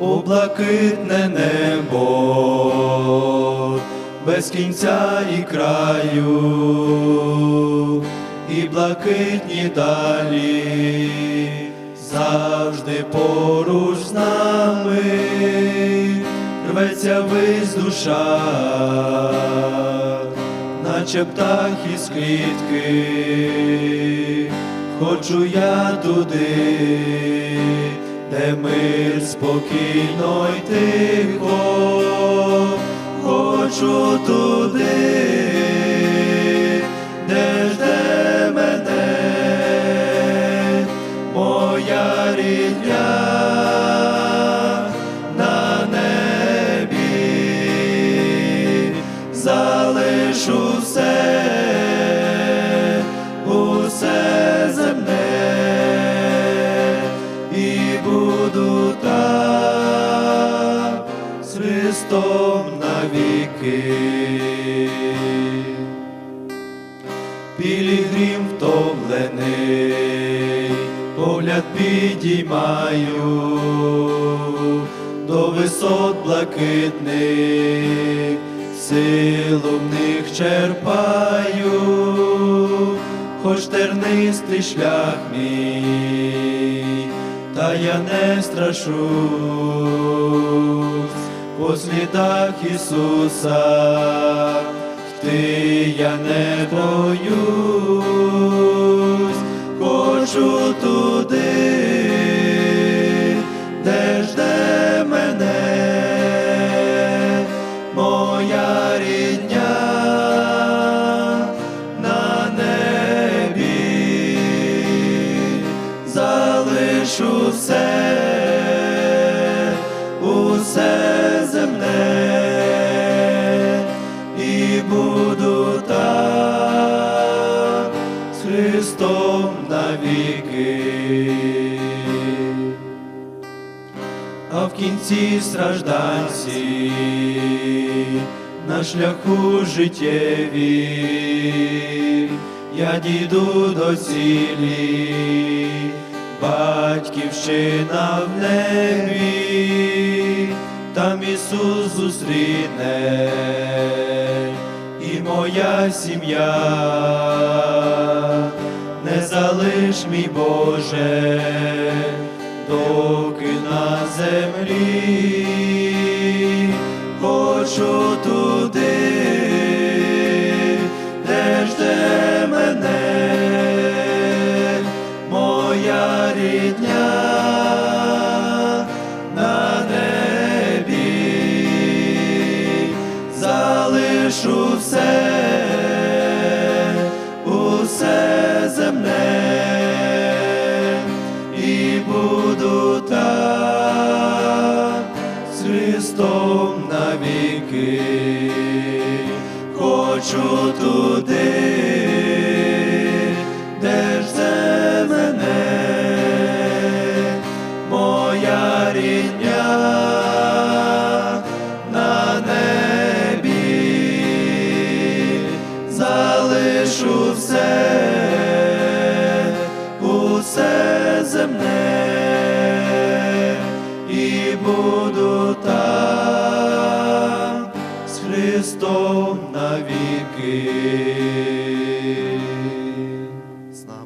у блакитне небо, без кінця і краю, і блакитні далі, завжди поруч з нами, рветься вись душа, наче птах із клітки, хочу я туди, де мир спокійно й тихо, хочу туди, де жде мене, моя рідня на небі, залишу все, Христом навіки. Пілігрім втомлений, погляд підіймаю до висот блакитних, силу в них черпаю, хоч тернистий шлях мій, та я не страшусь по слідах Ісуса, йти я не боюсь, хочу туди, де жде мене, моя рідня на небі, залишу все, усе земне і буду там з Христом навіки. А в кінці стражданці на шляху життєві я дійду до цілі, батьківщина в небі, там Ісус зустріне. І моя сім'я, не залиш мій Боже, доки на землі. Хочу туди, залишу все, усе земне і буду там з Христом навіки. Хочу навіки.